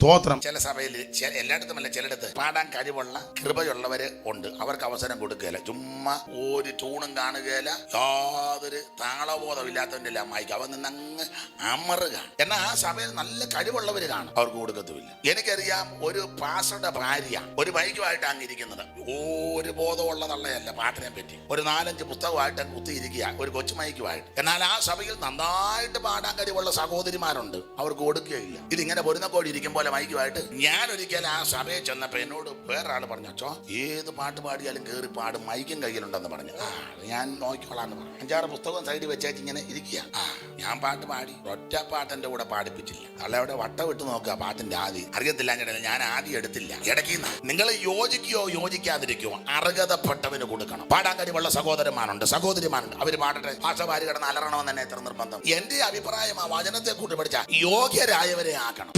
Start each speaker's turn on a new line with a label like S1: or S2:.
S1: സ്തോത്രം.
S2: ചില സഭയിൽ എല്ലായിടത്തുമല്ല ചിലയിടത്ത് പാടാൻ കഴിവുള്ള കൃപയുള്ളവര് ഉണ്ട്. അവർക്ക് അവസരം കൊടുക്കുകയില്ല. ചുമ്മാ ഒരു ട്യൂണും കാണുകയില്ല. യാതൊരു താളബോധം ഇല്ലാത്തവന്റെ എല്ലാം വായിക്കും അവൻ നിന്ന് അങ്ങ് അമറുക എന്നാൽ ആ സഭയിൽ നല്ല കഴിവുള്ളവർ കാണും. അവർക്ക് കൊടുക്കത്തുമില്ല. എനിക്കറിയാം ഒരു പാസ്റ്ററുടെ ഭാര്യ ഒരു ബൈക്കുമായിട്ട് അങ്ങ് ഇരിക്കുന്നത്. ഒരു ബോധമുള്ള പാട്ടിനെ പറ്റി. ഒരു നാലഞ്ച് പുസ്തകമായിട്ട് കുത്തിയിരിക്കുക ഒരു കൊച്ചു മൈക്കുമായിട്ട്. എന്നാൽ ആ സഭയിൽ നന്നായിട്ട് പാടാൻ കഴിവുള്ള സഹോദരിമാരുണ്ട്. അവർക്ക് കൊടുക്കുകയില്ല. ഇതിങ്ങനെ പൊരുന്നക്കോടി ഇരിക്കും പോലെ മൈക്കുമായിട്ട് ഞാൻ ഒരിക്കൽ ആ സഭയിൽ ചെന്നപ്പോ എന്നോട് വേറൊരാൾ പറഞ്ഞു അച്ഛോ ഏത് പാട്ട് പാടിയാലും കേറി പാടും മൈക്കും കയ്യിലുണ്ടെന്ന് പറഞ്ഞു. ഞാൻ നോക്കിക്കോളാന്ന് പറഞ്ഞു. അഞ്ചാറ് പുസ്തകം സൈഡിൽ വെച്ചേച്ച് ഇങ്ങനെ ഇരിക്കുക. ഞാൻ പാട്ട് പാടി ഒറ്റ പാട്ട് എന്റെ കൂടെ പാടിപ്പിച്ചില്ല. അവിടെ വട്ടം വിട്ട് നോക്കുക പാട്ടിന്റെ ആദ്യം അറിയത്തില്ല ഞാൻ ആദ്യം എടുത്തില്ല. ഇടയ്ക്ക് നിങ്ങൾ യോജിക്കുകയോ യോജിക്കാതിരിക്കുകയോ അർഹതപ്പെട്ടവന് കൊടുക്കണം. പാടാൻ കഴിവുള്ള സഹോദരന്മാരുണ്ട് സഹോദരിമാരുണ്ട്. അവർ പാടട്ടെ. ഭാഷ ഭാര്യ കിടന്ന് അലറണമെന്ന് തന്നെ എത്ര നിർബന്ധം? എന്റെ അഭിപ്രായം ആ വചനത്തെ കൂട്ടി പഠിച്ച യോഗ്യരായവരെ ആക്കണം.